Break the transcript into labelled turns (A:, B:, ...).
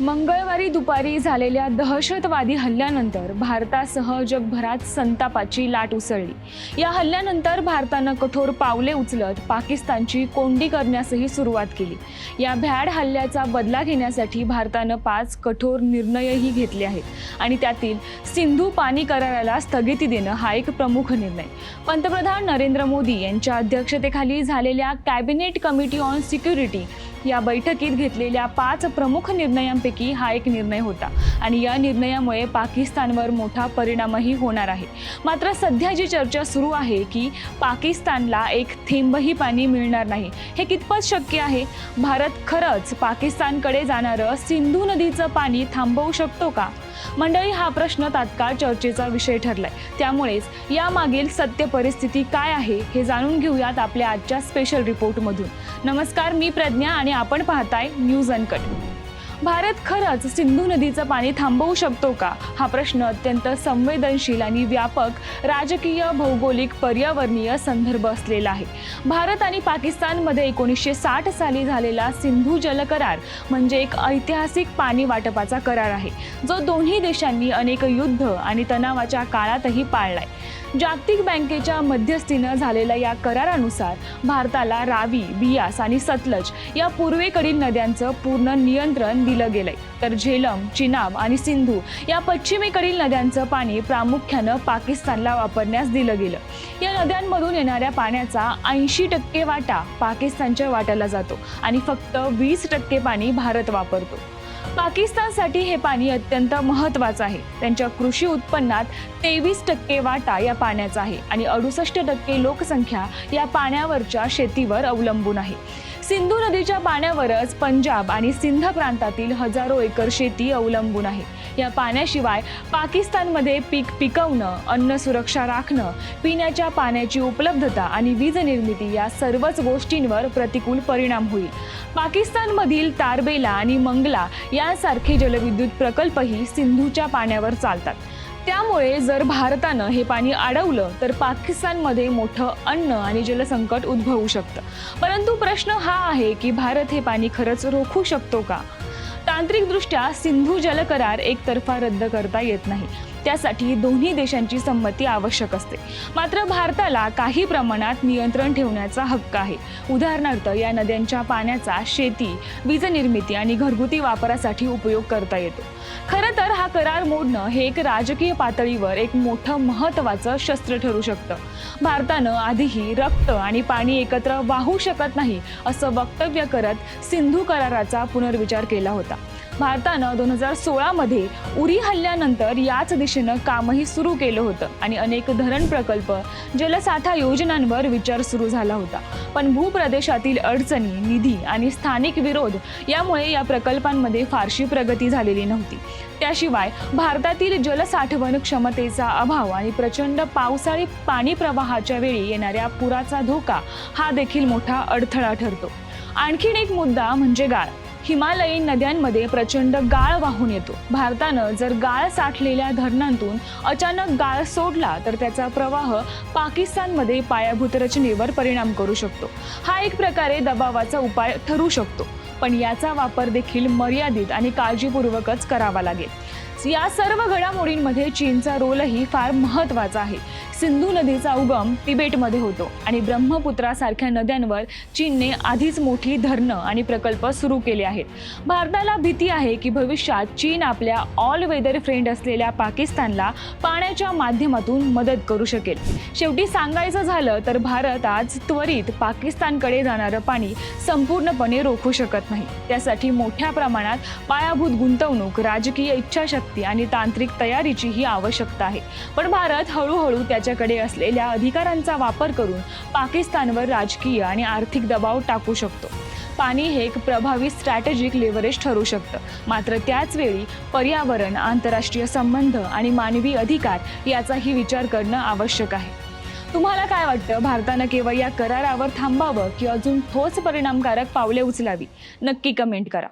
A: मंगळवारी दुपारी झालेल्या दहशतवादी हल्ल्यानंतर भारतासह जगभरात संतापाची लाट उसळली. या हल्ल्यानंतर भारतानं कठोर पावले उचलत पाकिस्तानची कोंडी करण्यासही सुरुवात केली. या भ्याड हल्ल्याचा बदला घेण्यासाठी भारतानं पाच कठोर निर्णयही घेतले आहेत आणि त्यातील सिंधू पाणी कराराला स्थगिती देणं हा एक प्रमुख निर्णय. पंतप्रधान नरेंद्र मोदी यांच्या अध्यक्षतेखाली झालेल्या कॅबिनेट कमिटी ऑन सिक्युरिटी या बैठकीत घेतलेल्या पाच प्रमुख निर्णयांपैकी हा एक निर्णय होता. आणि या निर्णयामुळे पाकिस्तानवर मोठा परिणामही होणार आहे. मात्र सध्या जी चर्चा सुरू आहे की पाकिस्तानला एक थेंबही पाणी मिळणार नाही हे कितपत शक्य आहे? भारत खरंच पाकिस्तानकडे जाणारं सिंधू नदीचं पाणी थांबवू शकतो का? मंडळी हा प्रश्न तात्काळ चर्चेचा विषय ठरलाय. त्यामुळेच यामागील सत्य परिस्थिती काय आहे हे जाणून घेऊयात आपल्या आजच्या स्पेशल रिपोर्टमधून नमस्कार मी प्रज्ञा आणि आपण पाहताय न्यूज अनकट. भारत खरंच सिंधू नदीचं पाणी थांबवू शकतो का? हा प्रश्न अत्यंत संवेदनशील आणि व्यापक राजकीय भौगोलिक पर्यावरणीय संदर्भ असलेला आहे. भारत आणि पाकिस्तानमध्ये एकोणीसशे साठ साली झालेला सिंधू जल करार म्हणजे एक ऐतिहासिक पाणी वाटपाचा करार आहे जो दोन्ही देशांनी अनेक युद्ध आणि तणावाच्या काळातही पाळलाय. जागतिक बँकेच्या मध्यस्थीनं झालेल्या या करारानुसार भारताला रावी बियास आणि सतलज या पूर्वेकडील नद्यांचं पूर्ण नियंत्रण दिलं गेलंय. तर झेलम चिनाब आणि सिंधू या पश्चिमेकडील नद्यांचं पाणी प्रामुख्यानं पाकिस्तानला वापरण्यास दिलं गेलं. या नद्यांमधून येणाऱ्या पाण्याचा ऐंशी टक्के वाटा पाकिस्तानच्या वाट्याला जातो आणि फक्त वीस टक्के पाणी भारत वापरतो. पाकिस्तानसाठी हे पाणी अत्यंत महत्त्वाचं आहे. त्यांच्या कृषी उत्पन्नात तेवीस टक्के वाटा या पाण्याचा आहे आणि अडुसष्ट टक्के लोकसंख्या या पाण्यावरच्या शेतीवर अवलंबून आहे. सिंधू नदीच्या पाण्यावरच पंजाब आणि सिंध प्रांतातील हजारो एकर शेती अवलंबून आहे. या पाण्याशिवाय पाकिस्तानमध्ये पीक पिकवणं अन्न सुरक्षा राखणं पिण्याच्या पाण्याची उपलब्धता आणि वीज निर्मिती या सर्वच गोष्टींवर प्रतिकूल परिणाम होईल. पाकिस्तानमधील तारबेला आणि मंगला यासारखे जलविद्युत प्रकल्पही सिंधूच्या पाण्यावर चालतात. त्यामुळे जर भारतानं हे पाणी अडवलं तर पाकिस्तानमध्ये मोठं अन्न आणि जलसंकट उद्भवू शकतं. परंतु प्रश्न हा आहे की भारत हे पाणी खरंच रोखू शकतो का? तांत्रिकदृष्ट्या सिंधू जल करार एकतर्फा रद्द करता येत नाही. त्यासाठी दोन्ही देशांची संमती आवश्यक असते. मात्र भारताला काही प्रमाणात नियंत्रण ठेवण्याचा हक्क आहे. उदाहरणार्थ या नद्यांच्या पाण्याचा शेती वीज निर्मिती आणि घरगुती वापरासाठी उपयोग करता येतो. खरं तर हा करार मोडणं हे एक राजकीय पातळीवर एक मोठं महत्त्वाचं शस्त्र ठरू शकतं. भारतानं आधीही रक्त आणि पाणी एकत्र वाहू शकत नाही असं वक्तव्य करत सिंधू कराराचा पुनर्विचार केला होता. भारतानं दोन हजार सोळामध्ये उरी हल्ल्यानंतर याच दिशेनं कामही सुरू केलं होतं आणि अनेक धरण प्रकल्प जलसाठा योजनांवर विचार सुरू झाला होता. पण भूप्रदेशातील अडचणी निधी आणि स्थानिक विरोध यामुळे या प्रकल्पांमध्ये फारशी प्रगती झालेली नव्हती. त्याशिवाय भारतातील जलसाठवण क्षमतेचा अभाव आणि प्रचंड पावसाळी पाणी प्रवाहाच्या वेळी येणाऱ्या पुराचा धोका हा देखील मोठा अडथळा ठरतो. आणखीन एक मुद्दा म्हणजे गाळ. हिमालयीन नद्यांमध्ये प्रचंड गाळ वाहून येतो. भारतानं जर गाळ साठलेल्या धरणांतून अचानक गाळ सोडला तर त्याचा प्रवाह पाकिस्तानमध्ये पायाभूत रचनेवर परिणाम करू शकतो. हा एक प्रकारे दबावाचा उपाय ठरू शकतो. पण याचा वापर देखील मर्यादित आणि काळजीपूर्वकच करावा लागेल. या सर्व घडामोडींमध्ये चीनचा रोलही फार महत्त्वाचा आहे. सिंधू नदीचा उगम तिबेटमध्ये होतो आणि ब्रह्मपुत्रासारख्या नद्यांवर चीनने आधीच मोठी धरणं आणि प्रकल्प सुरू केले आहेत. भारताला भीती आहे की भविष्यात चीन आपल्या ऑल वेदर फ्रेंड असलेल्या पाकिस्तानला पाण्याच्या माध्यमातून मदत करू शकेल. शेवटी सांगायचं झालं तर भारत आज त्वरित पाकिस्तानकडे जाणारं पाणी संपूर्णपणे रोखू शकत नाही. त्यासाठी मोठ्या प्रमाणात पायाभूत गुंतवणूक राजकीय इच्छाशक्ती आणि तांत्रिक तयारीची ही आवश्यकता आहे. पण भारत हळूहळू त्याच्याकडे असलेल्या अधिकारांचा वापर करून पाकिस्तानवर राजकीय आणि आर्थिक दबाव टाकू शकतो. पाणी हे एक प्रभावी स्ट्रॅटेजिक लेवरेज ठरू शकतं. मात्र त्याचवेळी पर्यावरण आंतरराष्ट्रीय संबंध आणि मानवी अधिकार याचाही विचार करणं आवश्यक आहे. तुम्हाला काय वाटतं? भारतानं केवळ या करारावर थांबावं की अजून ठोस परिणामकारक पावले उचलावी? नक्की कमेंट करा.